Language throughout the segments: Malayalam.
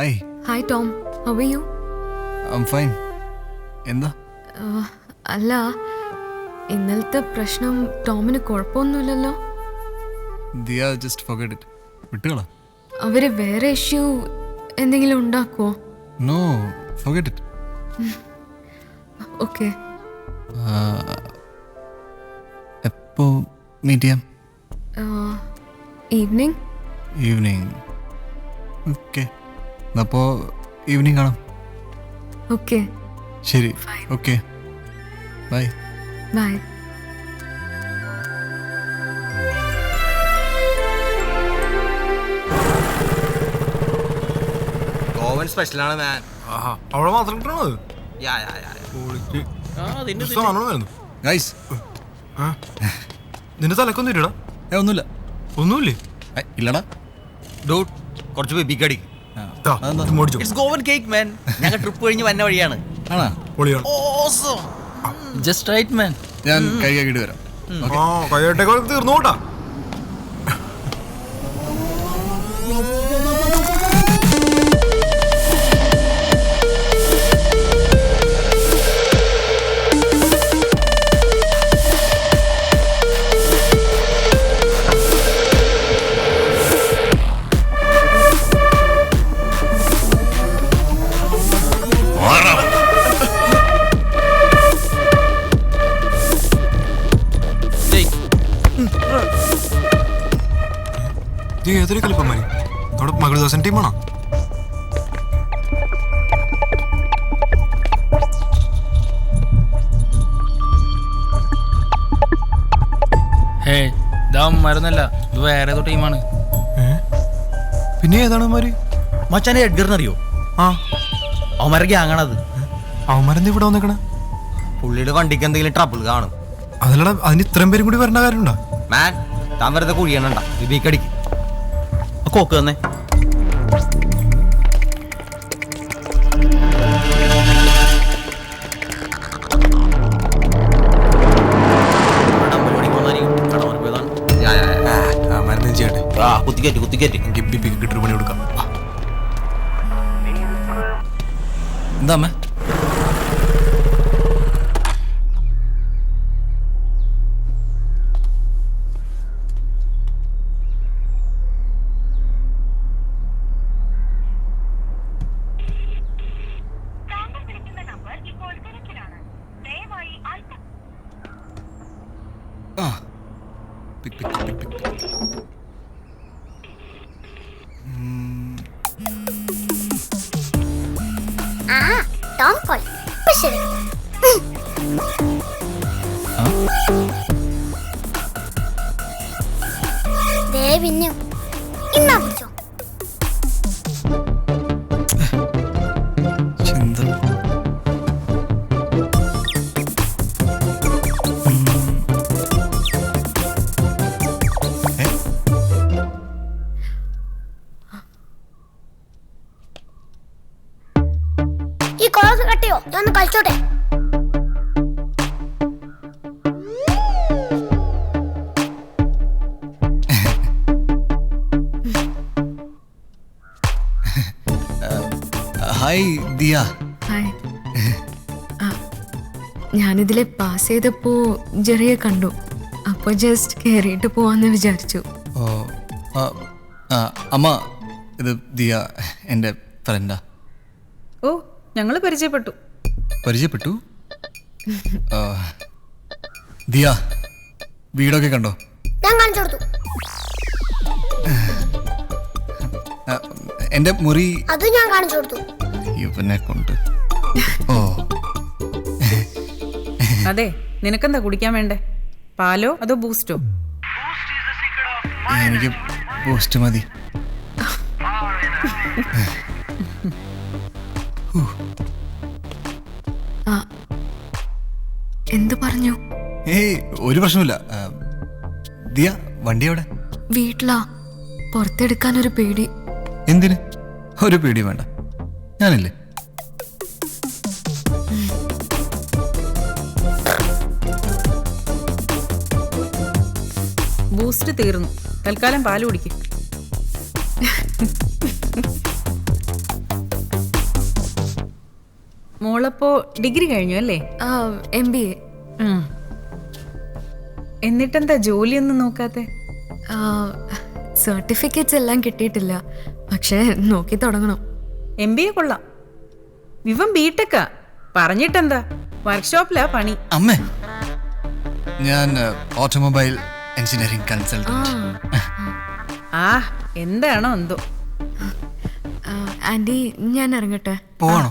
Hi hi Tom how are you I'm fine എന്താ? അല്ല ഇന്നലത്തെ പ്രശ്നം ടോമിന് കുഴപ്പമൊന്നുമില്ലല്ലോ. ദിയ ജസ്റ്റ് ഫോർഗെറ്റ് ഇറ്റ് വിട്ടുകളാ. അവർ വേറെ ഇഷ്യൂ എന്തെങ്കിലും ഉണ്ടാക്കുമോ നോ ഫോർഗെറ്റ് ഇറ്റ് ഓക്കെ എപ്പോ മീറ്റ് ചെയ്യാം? ഈവനിങ് ഈവനിങ് ഓക്കെ അപ്പോൾ ഈവനിങ് കാണാം. ഓക്കെ ശരി. ഓക്കെ ബൈ ബൈ ഗോവൻ സ്പെഷ്യലാണ് മാൻ ആഹാ, അവിടെ മാത്രം കിട്ടണത് യാ യാ യാ ഗൈസ് നിന്റെ തലക്കൊന്നും ഇല്ലടാ? ഏ ഒന്നുമില്ല. ഒന്നുമില്ലേ? ഇല്ലടാ. ഡോ കുറച്ച് ആ, ഇറ്റ്സ് ഗോവൻ കേക്ക് മാൻ ഞങ്ങൾ ട്രിപ്പ് കഴിഞ്ഞ് വന്ന വഴിയാണ്. ആണോ? പൊളിയാണ്. ജസ്റ്റ് റൈറ്റ് മാൻ ഞാൻ കൈ കഴുകിയിട്ട് വരാം. ആ കയ്യേട്ടേക്ക് ഏതൊരു കളിപ്പന്മാര് നമ്മുടെ മകളുദാസൻ ടീമാണോ ഹേ ഇതാ മരുന്നല്ല ഇത് വേറെ ഏതോ ടീമാണ് പിന്നെ ഏതാണ് അവന്മാര് മച്ചാനെ എഡ്ഗറിന് അറിയോ ആ. അവന്മാരെ ഗ്യാങ്ങാണത് അവന്മാരെന്താ ഇവിടെ വന്നേക്കണേ? പുള്ളിയുടെ വണ്ടിക്ക് എന്തെങ്കിലും ട്രബിൾ കാണും. അതല്ലടാ അതിന് ഇത്രയും പേരും കൂടി വരേണ്ട കാര്യമുണ്ടോ? മാൻ താൻ വെറുതെ കുഴിയണണ്ട. ബേബിക്കടിക്ക് കോക്ക് തന്നെ കുത്തിക്കയറ്റി എനിക്ക് ബിബിക്ക് കിട്ടൊരു പണി കൊടുക്കാം. എന്താ അമ്മേ? Pick pick, pick, pick. ആ ടോം കോൾ. ഇപ്പൊ ശരി. ദേ ഇന്നാ പിടിച്ചോ. ഹായ് ദിയ ഹായ് ആ, ഞാനിതിലെ പാസ് ചെയ്തപ്പോ ജെറിയെ കണ്ടു. അപ്പോൾ ജസ്റ്റ് കയറിയിട്ട് പോവാന്ന് വിചാരിച്ചു. ഓ ആ, ആ, അമ്മ ഇത് ദിയ എന്റെ ഫ്രണ്ടാ ഓ ഞങ്ങൾ പരിചയപ്പെട്ടു. പരിചയപ്പെട്ടു? ആ, ദിയ വീടൊക്കെ കണ്ടോ? ഞാൻ കാണിച്ചു കൊടുത്തു. ആ, എന്റെ മുറി അത് ഞാൻ കാണിച്ചു കൊടുത്തു. ഇവനെ കൊണ്ട്. ഓ. അതെ നിനക്കെന്താ കുടിക്കാൻ വേണ്ടേ? പാലോ അതോ ബൂസ്റ്റോ? എനിക്ക് ബൂസ്റ്റ് മതി. ആ. എന്തു പറഞ്ഞു? ഏയ് ഒരു പ്രശ്നമില്ല ദിയ വണ്ടി എവിടെ? വീട്ടിലാ. പുറത്തെടുക്കാൻ ഒരു പേടി. എന്തിന്? ഒരു പേടി വേണ്ട. ഞാനില്ലേ? ബൂസ്റ്റ് തീർന്നു. തൽക്കാലം പാൽ കുടിക്കും. മോളപ്പോ ഡിഗ്രി കഴിഞ്ഞു അല്ലേ? M B A. എന്നിട്ടെന്താ ജോലിയൊന്നും നോക്കാത്തെ? സർട്ടിഫിക്കറ്റ്സ് എല്ലാം കിട്ടിയിട്ടില്ല. പക്ഷേ നോക്കി തുടങ്ങണം. എം ബി എ കൊള്ളാം. വിവൻ ബിടെക്കാ പറഞ്ഞിട്ടെന്താ? വർക്ക്ഷോപ്പിലാ പണി. അമ്മേ ഞാൻ ഓട്ടോമൊബൈൽ എഞ്ചിനീയറിംഗ് കൺസൾട്ടന്റ്. ആ എന്താണോ എന്തോ. ആന്റി ഞാൻ ഇറങ്ങട്ടെ. പോണോ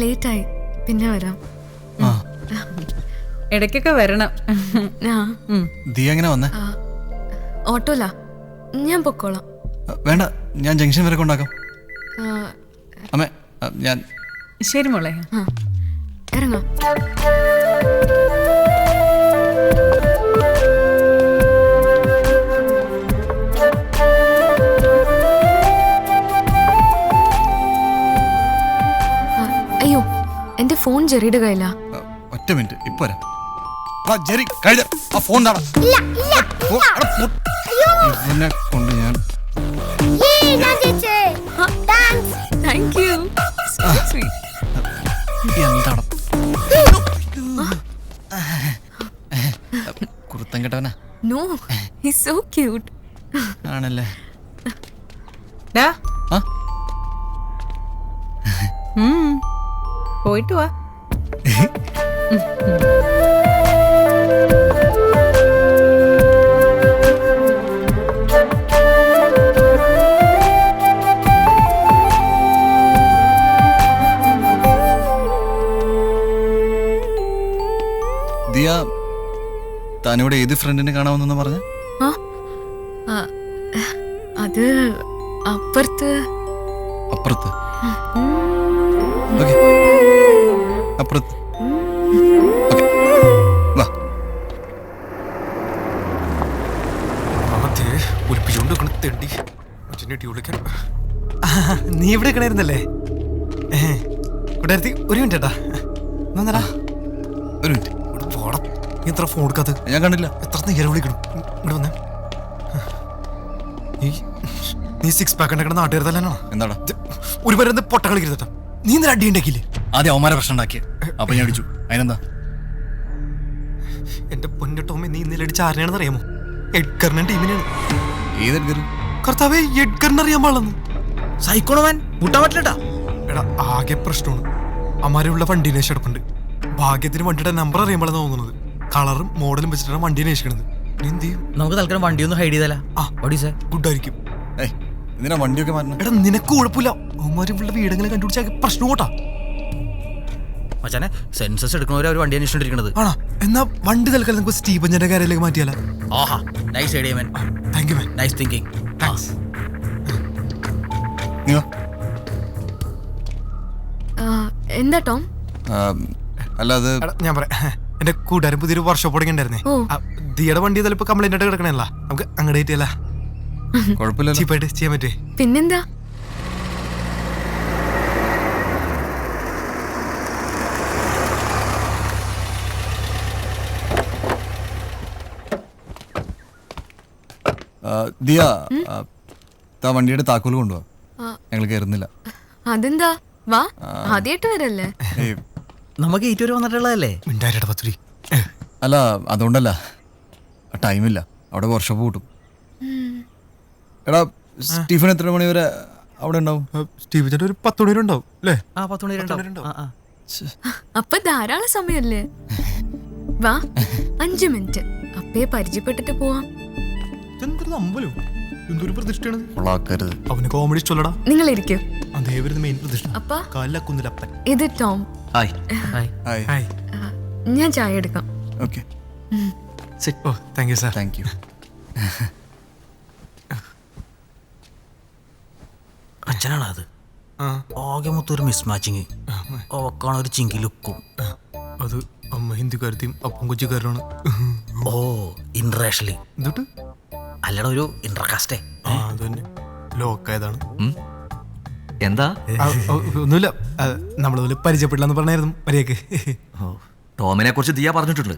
ലേറ്റ് ആയി പിന്നെ വരാം. ഇടയ്ക്കൊക്കെ വരണം. ദീ ദിയ എങ്ങനെ വന്നേ? ഓട്ടോലാ. ഞാൻ പൊക്കോളാം. വേണ്ട ഞാൻ ജംഗ്ഷൻ വരെ കൊണ്ടാക്കാം. അമ്മേ ഞാൻ ശരി മോളെ. ആ, ഇറങ്ങാം. ആ, അയ്യോ എന്റെ ഫോൺ ജെറിയുടെ കയ്യിലാ. ആ, ഒറ്റ മിനിറ്റ് ഇപ്പൊ വരാം. ആ ജെറി കഴിഞ്ഞ? ആ ഫോൺ താടാ. ഇവനെ കൊണ്ട് എന്താണ് കുറുത്തം കെട്ടവനാ? നോ ഹിസ് സോ ക്യൂട്ട് ആണല്ലേ? ഡാ. പോയിട്ട് വാ. താനിവിടെ ഏത് ഫ്രണ്ടിനെ കാണാമെന്നു പറഞ്ഞ? ആ ആ, അത് അപ്പുറത്ത്. അപ്പുറത്ത്? ഓക്കെ. അപ്പുറത്ത്. നീ ഇവിടെ നിൽക്കണായിരുന്നല്ലേ കൂട്ടുകാരത്തി ഒരു മിനിറ്റ് ഏട്ടാ നന്നടാ ഒരു മിനിറ്റ്. എത്ര ഫോൺ എടുക്കാത്ത ഞാൻ കണ്ടില്ല. എത്ര നേരം വിളിക്കണം? ഇവിടെ വന്നേ. നീ നീ സിക്സ് പാക്ക് ഉണ്ടാക്കണ നാട്ടുകാർ എന്താണ് എന്താടാ? ഒരു പേര് എന്ത് പൊട്ട കളിക്കരുതട്ട. നീ ഇന്നലെ അടി ഉണ്ടാക്കിയില്ലേ ആദ്യം അവന്മാരെ പ്രശ്നം ഉണ്ടാക്കിയ. അപ്പൊ ഞാൻ അടിച്ചു അതിനെന്താ? എന്റെ പൊന്നു ടോമി നീ ഇന്നലെ അടിച്ച ആരെയാണെന്ന് അറിയാമോ? എഡ്ഗറിനെ ടീമിനാണ് ഏത് എഡ്ഗർ കർത്താവേ എഡ്കറിന് അറിയാൻ പാടില്ലെന്ന്. സൈക്കോണവൻ മുട്ടാൻ പറ്റില്ലട്ടാ. എടാ ആകെ പ്രശ്നമാണ്. അമ്മാരുള്ള വണ്ടി എടുപ്പുണ്ട് ഭാഗ്യത്തിന് വണ്ടിയുടെ നമ്പർ അറിയാൻ പാടില്ലെന്ന് തോന്നുന്നത്. കളറും മോഡലും വെച്ചിട്ടാണ് വണ്ടി അന്വേഷിക്കണത്. നീ എന്ത് ചെയ്യും? നമുക്ക് തൽക്കാലം വണ്ടി ഒന്ന് ഹൈഡ് ചെയ്താലാ. ആ. ഓടീസേ ഗുഡ് ആയിരിക്കും ഏയ് എന്തിനാ വണ്ടിയൊക്കെ മാറ്റണം എടാ നിനക്ക് കുഴപ്പമില്ല. ഉള്ള വീടെങ്കിലും കണ്ടുപിടിച്ചാൽ പ്രശ്നം കൂട്ടാ. മച്ചാനെ സെൻസസ് എടുക്കുന്നവരെ അവർ വണ്ടി അന്വേഷിച്ചോണ്ടിരിക്കുന്നത് ആണോ? എന്നാ വണ്ടി തൽക്കാലം നമുക്ക് സ്റ്റീബഞ്ചന്റെ കാര്യത്തിലേക്ക് മാറ്റിയാലോ? ആഹാ nice idea man thank you man nice thinking thanks എന്താ ടോം? അല്ലാതെ അല്ല അത് ഞാൻ പറയാം. എന്റെ കൂട്ടുകാരൻ പുതിയൊരു വർഷോപ്പ് തുടങ്ങിണ്ടായിരുന്നേ ഓ. ദിയുടെ വണ്ടി ചിലപ്പോ കംപ്ലൈന്റ് ആയിട്ട് കിടക്കണല്ല നമുക്ക് അങ്ങോട്ട് കയറ്റിയല്ല കുഴപ്പമില്ലല്ലോ. ചീപ്പായിട്ട് ചെയ്യാൻ പറ്റേ പിന്നെന്താ? ആ, ദിയ ആ, താ വണ്ടിയുടെ താക്കോൽ കൊണ്ടുപോവാ ആ. ഞങ്ങൾ കയറുന്നില്ല. അതെന്താ? വാ. ആദ്യമായിട്ട് വരല്ലേ? ഏയ് നമുക്ക് ഏറ്റവും വരെ വന്നിട്ടുള്ളതല്ലേ? മിണ്ടായിരട പത്തുരി അല്ല അതുകൊണ്ടല്ല. ടൈമില്ല. അവിടെ വർക്ക്ഷോപ്പ് കൂട്ടും. എടാ സ്റ്റീഫൻ എത്ര മണി വരെ അവിടെ ഉണ്ടാവും? ചേട്ടൻ ഒരു പത്ത് മണി വരെ ഉണ്ടാവും അല്ലേ? ആ പത്ത് മണി വരെ ഉണ്ടാവും. ആ, ആ. അപ്പൊ ധാരാളം സമയല്ലേ? വാ അഞ്ചു മിനിറ്റ്. അപ്പേ പരിചയപ്പെട്ടിട്ട് പോവാം. എന്തൊരു അമ്പലം? എന്തൊരു പ്രതിഷ്ഠയാണ് കൊള്ളാക്കരുത്. അവന് കോമഡി ചൊല്ലടാ നിങ്ങൾ ഇരിക്കൂ അതേ വരുന്ന മെയിൻ പ്രതിഷ്ഠ. അപ്പ. ഇത് Tom. Hi hi hi hi ആ, ഞാൻ ചായ എടുക്കാം. Okay oh thank you sir thank you അച്ഛനാണ് അത്? ആ. ആകെ മൊത്തം ഒരു മിസ് മാച്ചിങ് ഓക്കാണ് ഒരു ചിങ്കി ലുക്കും. അത് അമ്മ ഹിന്ദിക്കാരത്തെയും അപ്പം കൊച്ചിക്കാരനാണ്. ഓ ഇന്റർനാഷണലി എന്നിട്ട് അല്ലട ഒരു ഇന്റർകാസ്റ്റേ. ആ അത് തന്നെ. ലോക്കായതാണ്. എന്താ? ആ, ഒന്നുമില്ല. നമ്മൾ നമ്മളതുപോലെ പരിചയപ്പെടില്ലെന്ന് പറഞ്ഞായിരുന്നു മര്യാദയ്ക്ക്. ടോമിനെ കുറിച്ച് ദിയ പറഞ്ഞിട്ടുണ്ട്.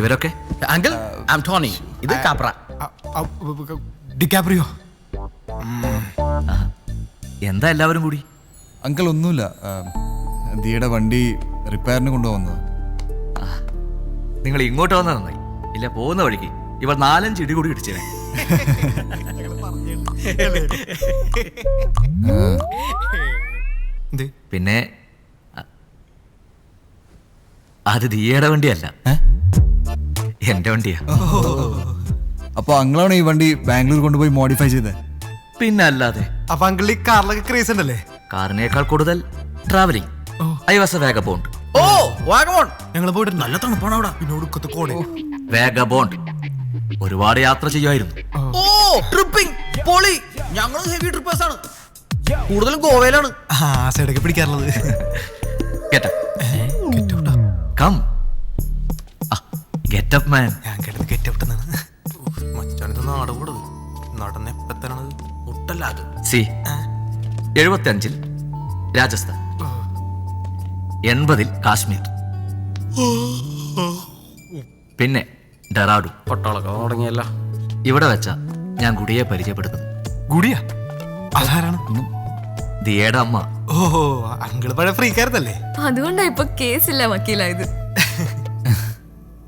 ഇവരൊക്കെ? അങ്കിൾ ഐ ടോണി ഇത് കാപ്ര. ഡിക്കാപ്രിയോ എന്താ എല്ലാവരും കൂടി? അങ്കിൾ ഒന്നുമില്ല. ദിയുടെ ദിയയുടെ വണ്ടി റിപ്പയറിന് കൊണ്ടുപോകുന്നത്. നിങ്ങൾ ഇങ്ങോട്ട് വന്നാൽ നന്നായി. ഇല്ല പോകുന്ന വഴിക്ക്. ഇവർ നാലഞ്ച് ഇടി കൂടി ഇടിച്ചേ പിന്നെ അത് ദിയയുടെ വണ്ടിയല്ല? എന്റെ വണ്ടിയാ. അപ്പൊ അങ്ങളാണ് ഈ വണ്ടി ബാംഗ്ലൂർ കൊണ്ടുപോയി മോഡിഫൈ ചെയ്തത് പിന്നെ അല്ലാതെ. അപ്പൊ അങ്കിൾ ഈ കാറിലൊക്കെ ക്രേസ് ഉണ്ടല്ലേ? കാറിനേക്കാൾ കൂടുതൽ travelling I was a vagabond. Oh vagabond. ഞങ്ങൾ പോയിട്ട് നല്ല തണുപ്പാണ് അവിടെ. പിന്നെ ഒടുക്കത്തെ കോടെ വേഗബോണ്ട്. ഒരുപാട് യാത്ര ചെയ്യുമായിരുന്നു. ഓ ട്രിപ്പിംഗ് പൊളി. ഞങ്ങൾ ഹെവി ട്രിപ്പേഴ്സ് ആണ്. കൂടുതലും ഗോവയിലാണ്. ആ സൈഡൊക്കെ പിടിക്കാറുള്ളത്. കേട്ട കം ഗെറ്റപ്പ് മാൻ ഞാൻ കേട്ടത് കെറ്റ് ഔട്ടെന്നാണ് മച്ചാനിത് നാട് കൂടത് നടന്ന് എപ്പത്താണത് ഒട്ടല്ല അത്. സി എഴുപത്തി അഞ്ചിൽ രാജസ്ഥാൻ എൺപതിൽ കാശ്മീർ. പിന്നെ ഡെറാഡു. പട്ടാളൊക്കെ തുടങ്ങിയല്ല. ഇവിടെ വെച്ച ഞാൻ ഗുഡിയെ പരിചയപ്പെടുത്തുന്നു. ഗുഡിയ? അതാരാണ്? ദിയയുടെ അമ്മ. ഓഹോ അങ്കിൾ പഴയ ഫ്രീക്കാരതല്ലേ അതുകൊണ്ടാ ഇപ്പൊ കേസില്ല വക്കീലായത്.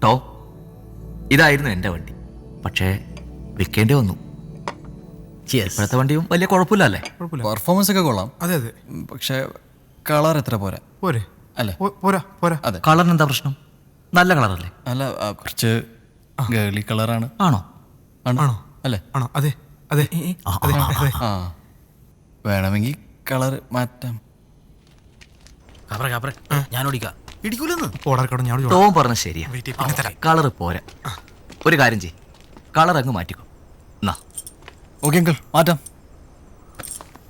ടോ ഇതായിരുന്നു എന്റെ വണ്ടി. പക്ഷേ വിൽക്കേണ്ടി വന്നു. ഇപ്പോഴത്തെ വണ്ടിയും വലിയ കുഴപ്പമില്ല അല്ലേ? പെർഫോമൻസ് ഒക്കെ കൊള്ളാം. അതെ അതെ. പക്ഷേ കളർ എത്ര പോരാ? പോരെ. അല്ലേ? പോരാ പോരാ. അതെ. കളറിന് എന്താ പ്രശ്നം? നല്ല കളറല്ലേ അല്ല ആ, കുറച്ച് ഗേളി കളറാണ്. ആണോ? ആണോ? അല്ലേ? ആണോ? അതെ. അതെ. അതെ അതെ. ആ. വേണമെങ്കിൽ കളർ മാറ്റാം. കബറ കബറ. ഞാൻ ഓടിക്കാം. ഇടിക്കൂലെന്ന്. പോടാർക്കടം ഞാൻ ടോം പറഞ്ഞ ശരിയാ. കളറ് പോരാ. ഒരു കാര്യം ചെയ് കളർ അങ്ങ് മാറ്റിക്കോ. എന്നാ ഓക്കെ അങ്കിൾ. മാറ്റാം.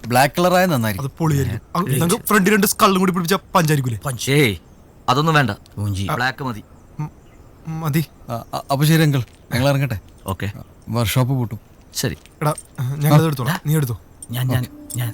ബ്ലാക്ക് കളറായ നന്നായിരിക്കും. അത് പൊളിയായിരിക്കും. ഫ്രണ്ട് രണ്ട് സ്കള്ളും കൂടി പിടിപ്പിച്ച പഞ്ചായിരിക്കൂലേ പഞ്ചേ അതൊന്നും വേണ്ട. ബ്ലാക്ക് മതി. മതി. അപ്പൊ ശരി അങ്കിൾ ഞങ്ങൾ ഇറങ്ങട്ടെ. ഓക്കെ. വർക്ക്ഷോപ്പ് പൂട്ടും. ശരി. എടാ ഞാൻ എടുത്തോളാം. നീ എടുത്തോ. ഞാൻ ഞാൻ ഞാൻ.